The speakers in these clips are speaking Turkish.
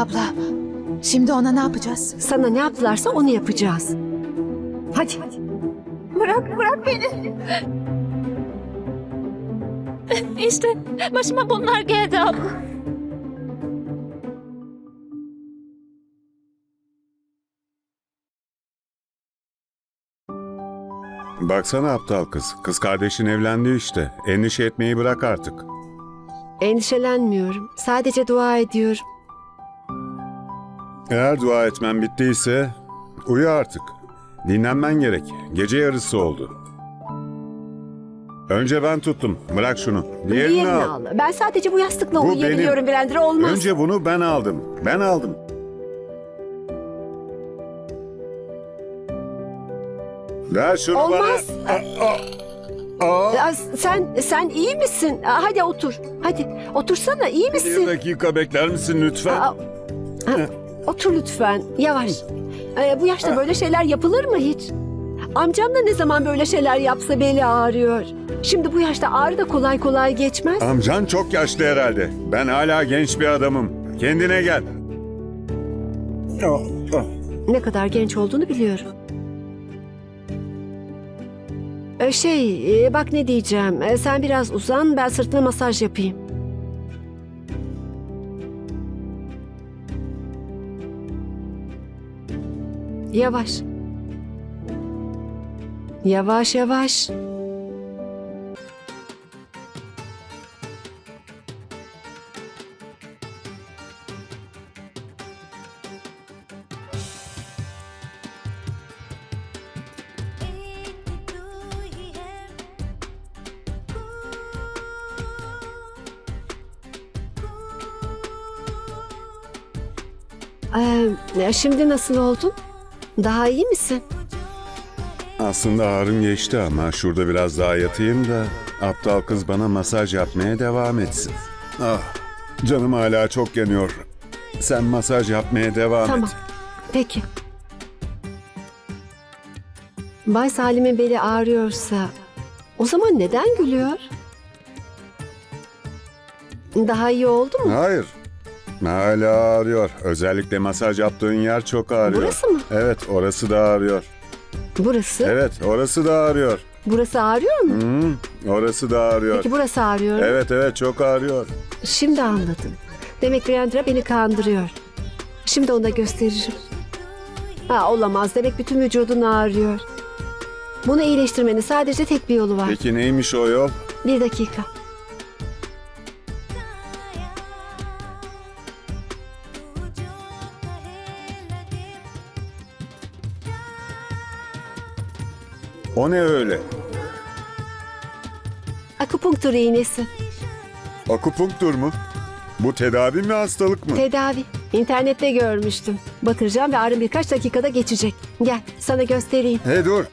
Abla, şimdi ona ne yapacağız? Sana ne yaptılarsa onu yapacağız. Hadi. Bırak, bırak beni. İşte başıma bunlar geldi abla. Baksana aptal kız. Kız kardeşin evlendi işte. Endişe etmeyi bırak artık. Endişelenmiyorum. Sadece dua ediyorum. Eğer dua etmen bittiyse uyu artık. Dinlenmen gerek. Gece yarısı oldu. Önce ben tuttum. Bırak şunu. Diğerini, Diğerini al. al. Ben sadece bu yastıkla Bu uyuyabiliyorum. Virendra. Olmaz. Önce bunu ben aldım. Ben aldım. Ver şunu Olmaz. bana. Aa, aa. Sen sen iyi misin? Aa, Hadi otur. Hadi otursana. iyi Bir misin? dakika bekler misin lütfen? Aa, otur lütfen. Yavaş. Ee, bu yaşta böyle şeyler yapılır mı hiç? Amcam da ne zaman böyle şeyler yapsa beli ağrıyor. Şimdi bu yaşta ağrı da kolay kolay geçmez. Amcan çok yaşlı herhalde. Ben hala genç bir adamım. Kendine gel. Ne kadar genç olduğunu biliyorum. Ee, Şey, e, bak ne diyeceğim. Ee, Sen biraz uzan, ben sırtına masaj yapayım. Yavaş. Yavaş yavaş. Ee, şimdi nasıl oldun? Daha iyi misin? Aslında ağrım geçti ama şurada biraz daha yatayım da aptal kız bana masaj yapmaya devam etsin. Ah, canım hala çok yanıyor. Sen masaj yapmaya devam Tamam. et. Peki. Bay Salim'in beli ağrıyorsa o zaman neden gülüyor? Daha iyi oldu mu? Hayır. Hala ağrıyor. Özellikle masaj yaptığın yer çok ağrıyor. Burası mı? Evet, orası da ağrıyor. Burası. Evet, orası da ağrıyor. Burası ağrıyor mu? Hmm, orası da ağrıyor. Peki burası ağrıyor mu? Evet, evet, çok ağrıyor. Şimdi anladım. Demek Virendra beni kandırıyor. Şimdi ona gösteririm. Ha olamaz. Demek bütün vücudun ağrıyor. Bunu iyileştirmenin sadece tek bir yolu var. Peki neymiş o yol? Bir dakika. O ne öyle? Akupunktur iğnesi. Akupunktur mu? Bu tedavi mi hastalık mı? Tedavi. İnternette görmüştüm. Batıracağım ve ağrım birkaç dakikada geçecek. Gel sana göstereyim. He dur.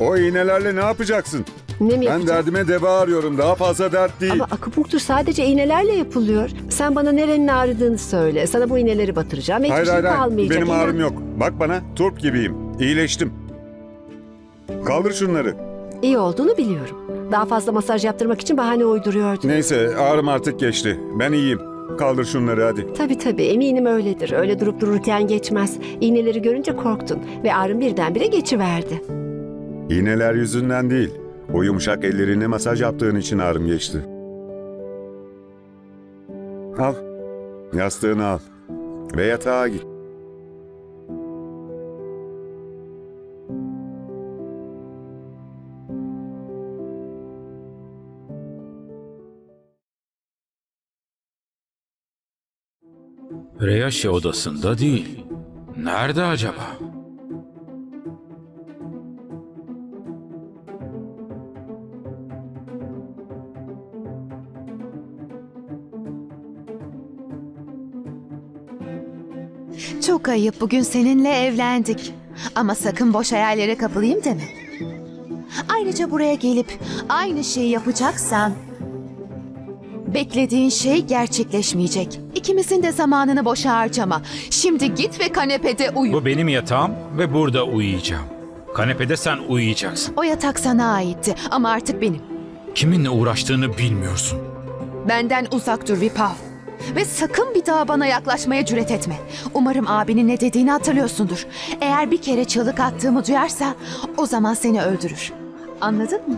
O iğnelerle ne yapacaksın? Ne mi Ben yapacağım? derdime deva arıyorum. Daha fazla dert değil. Ama akupunktur sadece iğnelerle yapılıyor. Sen bana nerenin ağrıdığını söyle. Sana bu iğneleri batıracağım ve hiçbir hayır şey kalmayacak. Benim İnan. ağrım yok. Bak bana turp gibiyim. İyileştim. Kaldır şunları. İyi olduğunu biliyorum. Daha fazla masaj yaptırmak için bahane uyduruyordun. Neyse ağrım artık geçti. Ben iyiyim. Kaldır şunları hadi. Tabii tabii eminim öyledir. Öyle durup dururken geçmez. İğneleri görünce korktun ve ağrım birdenbire geçiverdi. İğneler yüzünden değil. O yumuşak ellerini masaj yaptığın için ağrım geçti. Al. Yastığını al. Ve yatağa git. Reyaşi odasında değil. Nerede acaba? Çok ayıp bugün seninle evlendik. Ama sakın boş hayallere kapılayım deme. Ayrıca buraya gelip aynı şeyi yapacaksan beklediğin şey gerçekleşmeyecek. İkimizin de zamanını boşa harcama. Şimdi git ve kanepede uyu. Bu benim yatağım ve burada uyuyacağım. Kanepede sen uyuyacaksın. O yatak sana aitti ama artık benim. Kiminle uğraştığını bilmiyorsun. Benden uzak dur Vipav. Ve sakın bir daha bana yaklaşmaya cüret etme. Umarım abinin ne dediğini hatırlıyorsundur. Eğer bir kere çığlık attığımı duyarsa o zaman seni öldürür. Anladın mı?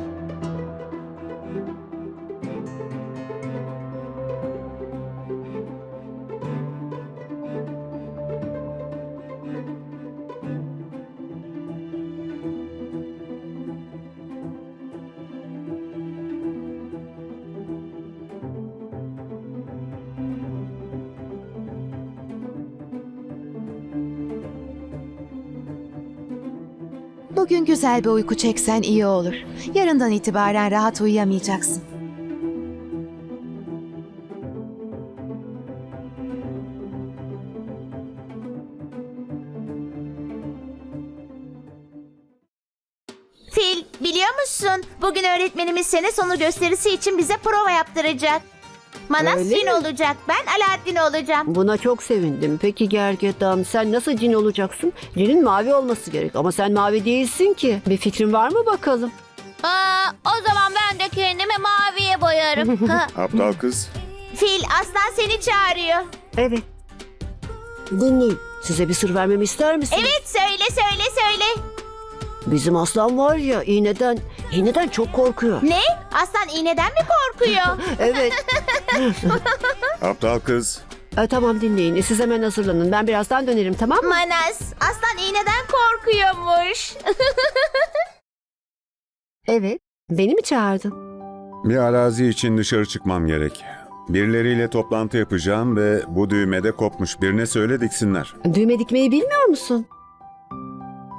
Güzel bir uyku çeksen iyi olur. Yarından itibaren rahat uyuyamayacaksın. Fil, biliyor musun? Bugün öğretmenimiz sene sonu gösterisi için bize prova yaptıracak. Manas Öyle cin mi? olacak, ben Alaaddin olacağım. Buna çok sevindim. Peki Gergedan sen nasıl cin olacaksın? Cinin mavi olması gerek ama sen mavi değilsin ki. Bir fikrin var mı bakalım? Aa, o zaman ben de kendimi maviye boyarım. Ha, Aptal kız. Fil, aslan seni çağırıyor. Evet. Dinleyin. Size bir sır vermemi ister misiniz? Evet, söyle söyle söyle. Bizim aslan var ya iğneden, iğneden çok korkuyor. Ne? Aslan iğneden mi korkuyor? Evet. Aptal kız. E, tamam dinleyin. Siz hemen hazırlanın. Ben birazdan dönerim tamam mı? Manas, aslan iğneden korkuyormuş. Evet. Beni mi çağırdın? Bir arazi için dışarı çıkmam gerek. Birileriyle toplantı yapacağım ve bu düğmede kopmuş. Birine söyle diksinler. Düğme dikmeyi bilmiyor musun?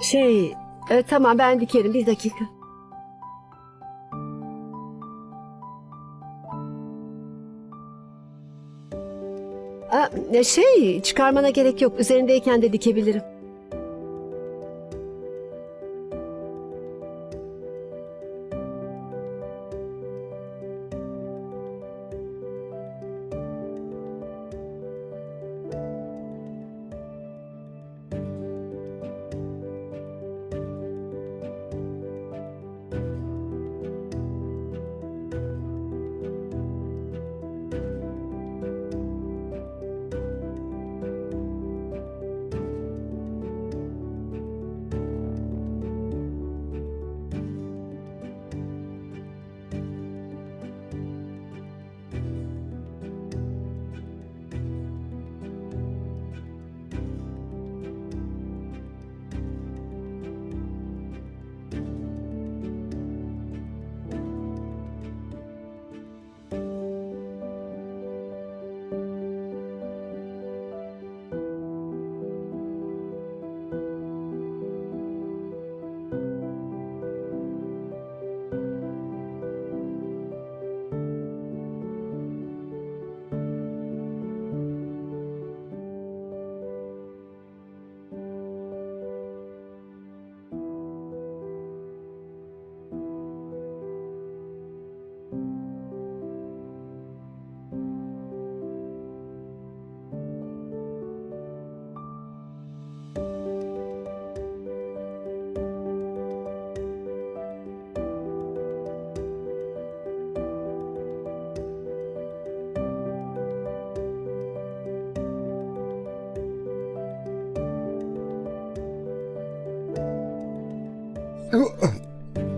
Şey, e, tamam ben dikerim. Bir dakika. Aa, şey, çıkarmana gerek yok. Üzerindeyken de dikebilirim.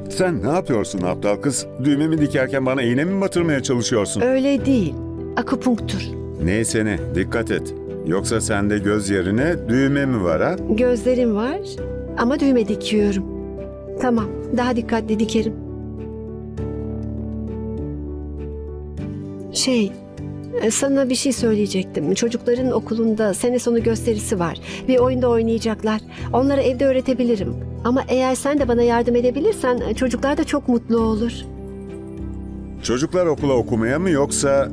Sen ne yapıyorsun aptal kız? Düğmemi dikerken bana iğne mi batırmaya çalışıyorsun? Öyle değil. Akupunktur. Neyse ne, dikkat et. Yoksa sende göz yerine düğme mi var ha? Gözlerim var ama düğme dikiyorum. Tamam, daha dikkatli dikerim. Şey, sana bir şey söyleyecektim. Çocukların okulunda sene sonu gösterisi var. Bir oyunda oynayacaklar. Onlara evde öğretebilirim. Ama eğer sen de bana yardım edebilirsen e, çocuklar da çok mutlu olur. Çocuklar okula okumaya mı yoksa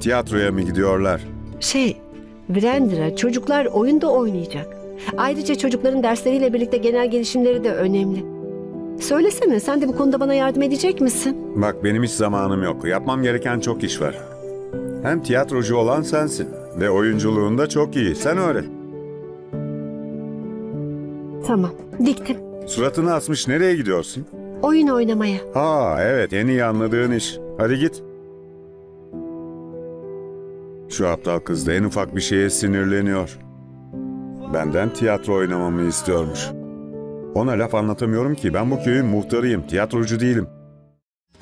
tiyatroya mı gidiyorlar? Şey, Virendra çocuklar oyunda oynayacak. Ayrıca çocukların dersleriyle birlikte genel gelişimleri de önemli. Söylesene sen de bu konuda bana yardım edecek misin? Bak benim hiç zamanım yok. Yapmam gereken çok iş var. Hem tiyatrocu olan sensin ve oyunculuğunda çok iyi. Sen öğret. Tamam, diktim. Suratını asmış nereye gidiyorsun? Oyun oynamaya. Ha evet en iyi anladığın iş. Hadi git. Şu aptal kız da en ufak bir şeye sinirleniyor. Benden tiyatro oynamamı istiyormuş. Ona laf anlatamıyorum ki ben bu köyün muhtarıyım, tiyatrocu değilim.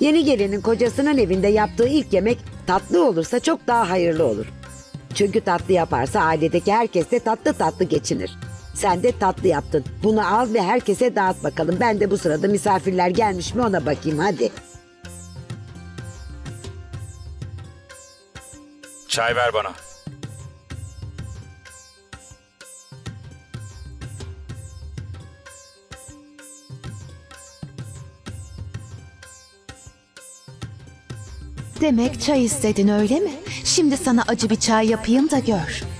Yeni gelinin kocasının evinde yaptığı ilk yemek tatlı olursa çok daha hayırlı olur. Çünkü tatlı yaparsa ailedeki herkes de tatlı tatlı geçinir. Sen de tatlı yaptın. Bunu al ve herkese dağıt bakalım. Ben de bu sırada misafirler gelmiş mi ona bakayım hadi. Çay ver bana. Demek çay istedin öyle mi? Şimdi sana acı bir çay yapayım da gör.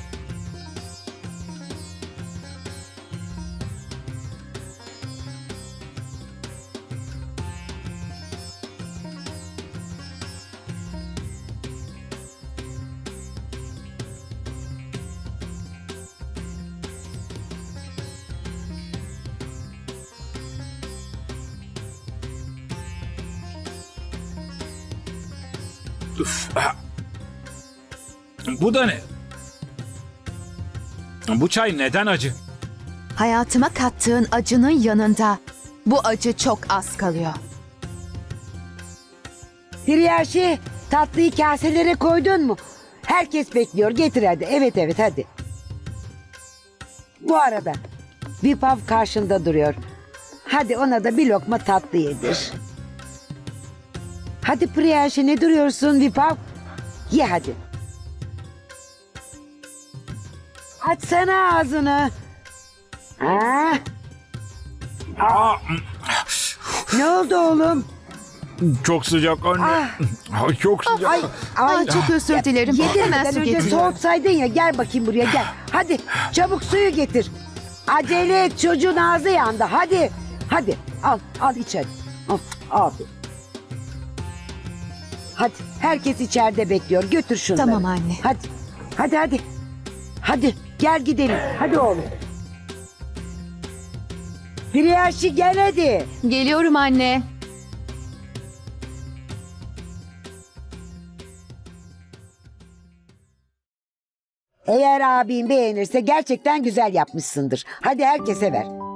Bu da ne? Bu çay neden acı? Hayatıma kattığın acının yanında bu acı çok az kalıyor. Hiryaşi tatlıyı kaselere koydun mu? Herkes bekliyor getir hadi. Evet evet hadi. Bu arada Vipav karşında duruyor. Hadi ona da bir lokma tatlı yedir. Hadi Priyaşi ne duruyorsun Vipav? Ye hadi. Açsana ağzını. Ha? Ne oldu oğlum? Çok sıcak anne. Ay, Çok sıcak. Ay, ay, Ay çok özür dilerim. Su önce soğutsaydın ya gel bakayım buraya gel. Hadi çabuk suyu getir. Acele et çocuğun ağzı yandı hadi. Hadi al al iç hadi. Al, al. Hadi herkes içeride bekliyor götür şunları. Tamam anne. Hadi hadi hadi. Hadi gel gidelim hadi oğlum. Priyaşi gel hadi. Geliyorum anne. Eğer abin beğenirse gerçekten güzel yapmışsındır. Hadi herkese ver.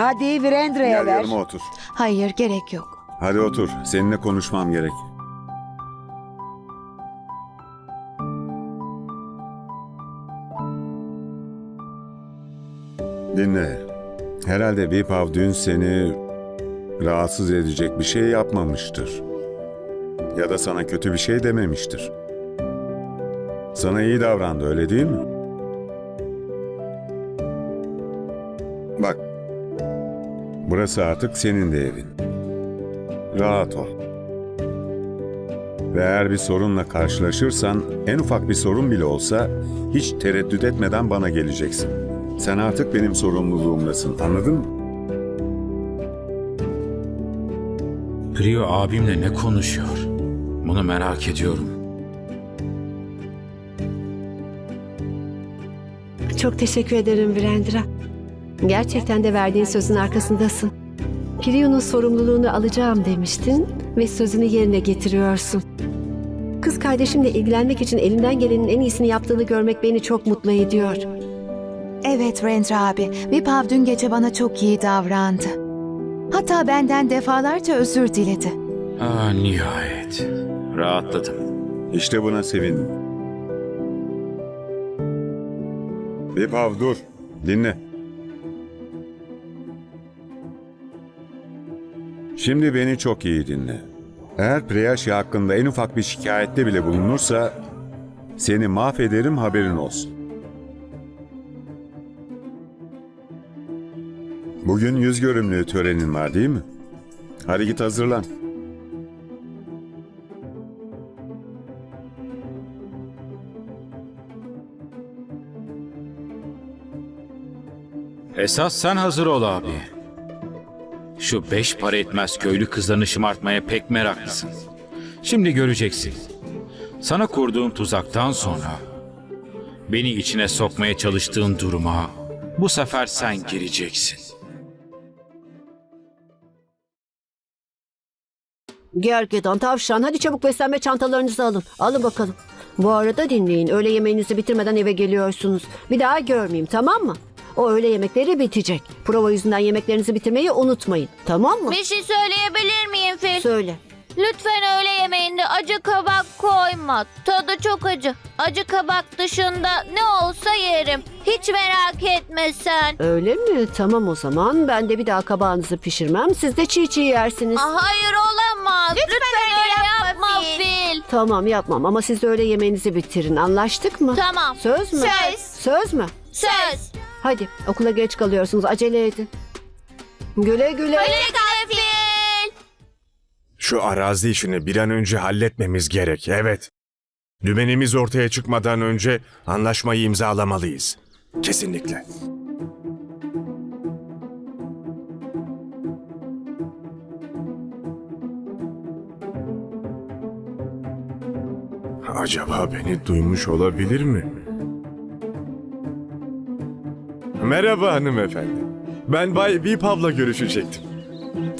Hadi Virendra'ya Gel ver. yanıma otur. Hayır gerek yok. Hadi otur, seninle konuşmam gerek. Dinle. Herhalde Vipav dün seni rahatsız edecek bir şey yapmamıştır. Ya da sana kötü bir şey dememiştir. Sana iyi davrandı öyle değil mi? Burası artık senin de evin. Rahat ol. Ve eğer bir sorunla karşılaşırsan, en ufak bir sorun bile olsa hiç tereddüt etmeden bana geleceksin. Sen artık benim sorumluluğumdasın, anladın mı? Priyo abimle ne konuşuyor? Bunu merak ediyorum. Çok teşekkür ederim Virendra. Gerçekten de verdiğin sözün arkasındasın. Priyu'nun sorumluluğunu alacağım demiştin ve sözünü yerine getiriyorsun. Kız kardeşimle ilgilenmek için elinden gelenin en iyisini yaptığını görmek beni çok mutlu ediyor. Evet Rendra abi. Vipav dün gece bana çok iyi davrandı. Hatta benden defalarca özür diledi. Ah nihayet. Rahatladım. İşte buna sevindim. Vipav dur, dinle. Şimdi beni çok iyi dinle. Eğer Preyashi hakkında en ufak bir şikayette bile bulunursa seni mahvederim haberin olsun. Bugün yüz görümlü törenin var değil mi? Hadi git hazırlan. Esas sen hazır ol abi. Şu beş para etmez köylü kızlarını şımartmaya pek meraklısın. Şimdi göreceksin. Sana kurduğum tuzaktan sonra beni içine sokmaya çalıştığın duruma bu sefer sen gireceksin. Gergedan, tavşan hadi çabuk beslenme çantalarınızı alın. Alın bakalım. Bu arada dinleyin. Öğle yemeğinizi bitirmeden eve geliyorsunuz. Bir daha görmeyeyim tamam mı? O öğle yemekleri bitecek. Prova yüzünden yemeklerinizi bitirmeyi unutmayın. Tamam mı? Bir şey söyleyebilir miyim Fil? Söyle. Lütfen öğle yemeğinde acı kabak koyma. Tadı çok acı. Acı kabak dışında ne olsa yerim. Hiç merak etme sen. Öyle mi? Tamam o zaman. Ben de bir daha kabağınızı pişirmem. Siz de çiğ çiğ yersiniz. Ah, hayır olamaz. Lütfen, öyle yapma, Fil. Tamam yapmam ama siz de öğle yemeğinizi bitirin. Anlaştık mı? Tamam. Söz mü? Söz. Söz mü? Söz. Hadi okula geç kalıyorsunuz. Acele edin. Güle güle. Güle güle Fil. Şu arazi işini bir an önce halletmemiz gerek, evet. Dümenimiz ortaya çıkmadan önce anlaşmayı imzalamalıyız. Kesinlikle. Acaba beni duymuş olabilir mi? Merhaba hanımefendi. Ben Bay Vipav'la görüşecektim.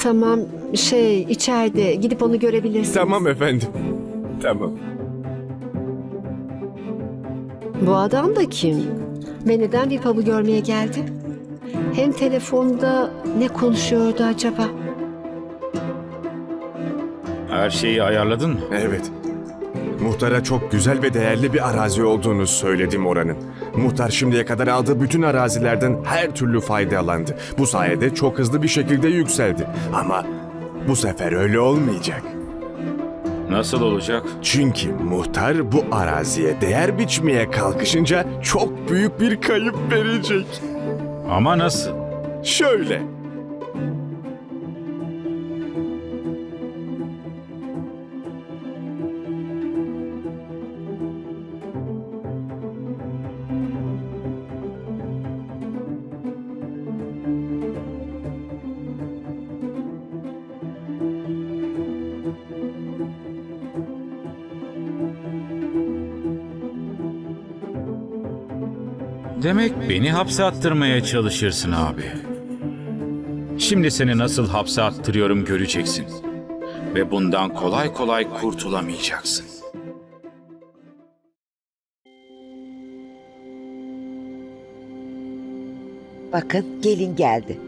Tamam şey içeride gidip onu görebilirsiniz. Tamam efendim. Tamam. Bu adam da kim? Ve neden pub'u görmeye geldi? Hem telefonda ne konuşuyordu acaba? Her şeyi ayarladın mı? Evet. Muhtara çok güzel ve değerli bir arazi olduğunu söyledim oranın. Muhtar şimdiye kadar aldığı bütün arazilerden her türlü faydalandı. Bu sayede çok hızlı bir şekilde yükseldi. Ama bu sefer öyle olmayacak. Nasıl olacak? Çünkü muhtar bu araziye değer biçmeye kalkışınca çok büyük bir kayıp verecek. Ama nasıl? Şöyle. Demek beni hapse attırmaya çalışırsın abi. Şimdi seni nasıl hapse attırıyorum göreceksin. Ve bundan kolay kolay kurtulamayacaksın. Bakın gelin geldi.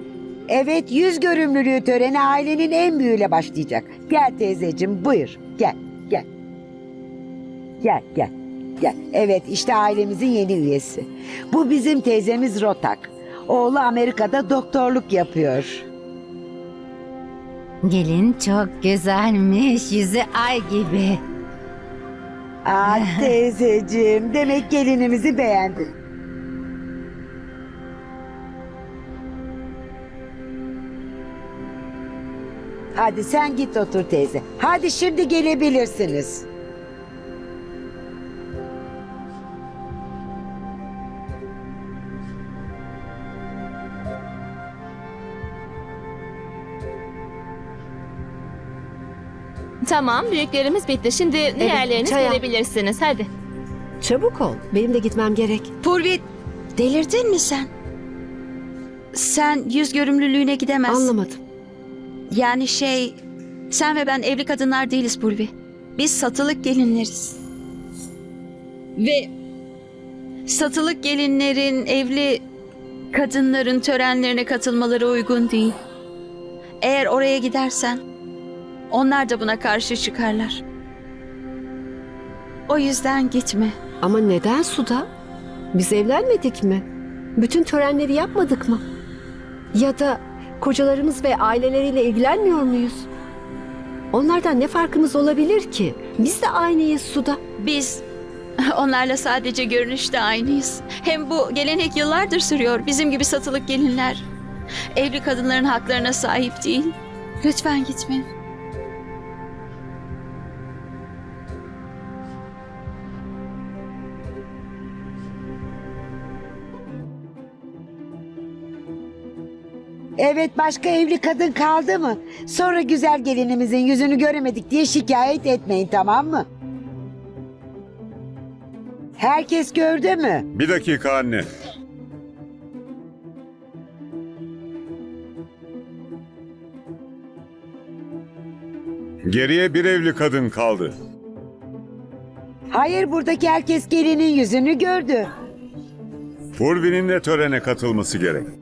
Evet yüz görümlülüğü töreni ailenin en büyüğüyle başlayacak. Gel teyzeciğim buyur gel gel. Gel gel gel. Evet işte ailemizin yeni üyesi. Bu bizim teyzemiz Rotak. Oğlu Amerika'da doktorluk yapıyor. Gelin çok güzelmiş. Yüzü ay gibi. Aa teyzeciğim demek gelinimizi beğendin. Hadi sen git otur teyze. Hadi şimdi gelebilirsiniz. Tamam büyüklerimiz bitti. Şimdi diğerleriniz çaya. gelebilirsiniz. Hadi. Çabuk ol. Benim de gitmem gerek. Purvi delirdin mi sen? Sen yüz görümlülüğüne gidemezsin. Anlamadım. Yani şey sen ve ben evli kadınlar değiliz Purvi. Biz satılık gelinleriz. Ve satılık gelinlerin evli kadınların törenlerine katılmaları uygun değil. Eğer oraya gidersen onlar da buna karşı çıkarlar. O yüzden gitme. Ama neden suda? Biz evlenmedik mi? Bütün törenleri yapmadık mı? Ya da kocalarımız ve aileleriyle ilgilenmiyor muyuz? Onlardan ne farkımız olabilir ki? Biz de aynıyız suda. Biz onlarla sadece görünüşte aynıyız. Hem bu gelenek yıllardır sürüyor. Bizim gibi satılık gelinler evli kadınların haklarına sahip değil. Lütfen gitme. Evet başka evli kadın kaldı mı? Sonra güzel gelinimizin yüzünü göremedik diye şikayet etmeyin tamam mı? Herkes gördü mü? Bir dakika anne. Geriye bir evli kadın kaldı. Hayır buradaki herkes gelinin yüzünü gördü. Purvi'nin de törene katılması gerek.